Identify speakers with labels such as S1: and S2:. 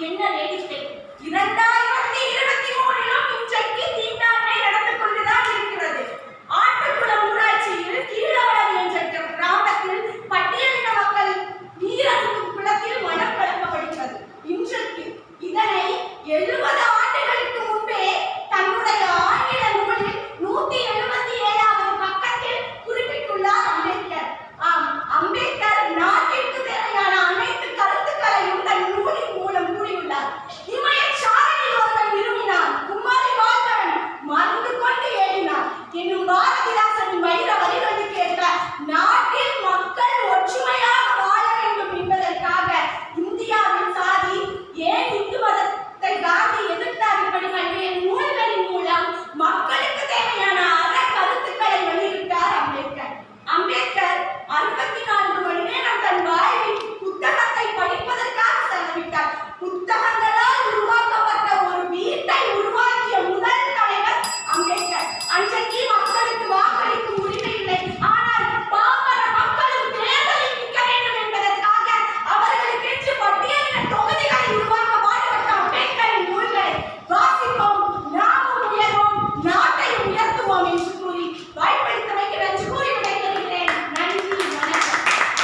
S1: என்ன ladies type இரண்டாயிரம்